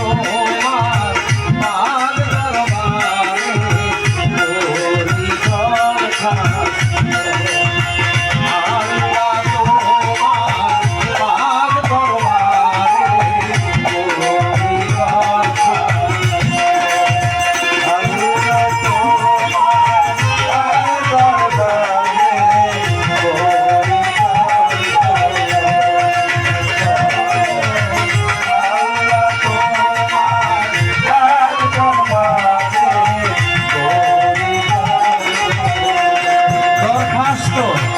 Oh, 요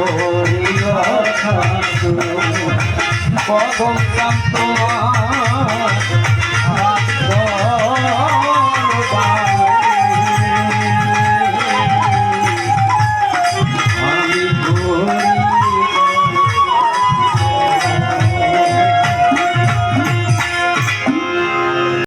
করিবার খাসো কদম প্রান্ত